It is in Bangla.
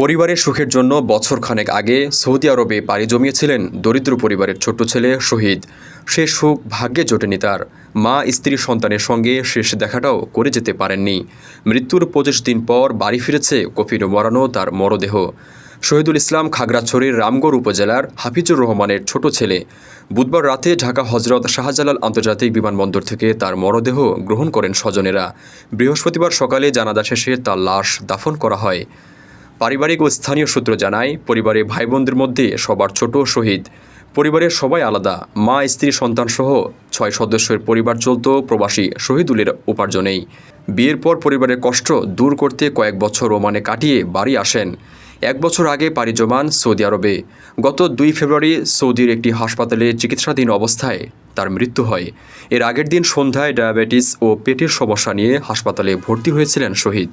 পরিবারের সুখের জন্য বছরখানেক আগে সৌদি আরবে পাড়ি জমিয়েছিলেন দরিদ্র পরিবারের ছোট্ট ছেলে শহীদ। সে সুখ ভাগ্যে জোটেনি তার। মা, স্ত্রী, সন্তানের সঙ্গে শেষ দেখাটাও করে যেতে পারেননি। মৃত্যুর পঁচিশ দিন পর বাড়ি ফিরেছে কফিনে মরানো তার মরদেহ। শহীদুল ইসলাম খাগড়াছড়ির রামগড় উপজেলার হাফিজুর রহমানের ছোট ছেলে। বুধবার রাতে ঢাকা হজরত শাহজালাল আন্তর্জাতিক বিমানবন্দর থেকে তার মরদেহ গ্রহণ করেন স্বজনেরা। বৃহস্পতিবার সকালে জানাজা শেষে তার লাশ দাফন করা হয়। পারিবারিক ও স্থানীয় সূত্র জানায়, পরিবারে ভাই বোনদের মধ্যে সবার ছোট শহীদ। পরিবারের সবাই আলাদা। মা, স্ত্রী, সন্তানসহ ছয় সদস্যের পরিবার চলত প্রবাসী শহীদুলের উপার্জনেই। বিয়ের পর পরিবারের কষ্ট দূর করতে কয়েক বছর ওমানে কাটিয়ে বাড়ি আসেন। এক বছর আগে পাড়ি জমান সৌদি আরবে। গত দুই ফেব্রুয়ারি সৌদির একটি হাসপাতালে চিকিৎসাধীন অবস্থায় তার মৃত্যু হয়। এর আগের দিন সন্ধ্যায় ডায়াবেটিস ও পেটের সমস্যা নিয়ে হাসপাতালে ভর্তি হয়েছিলেন শহীদ।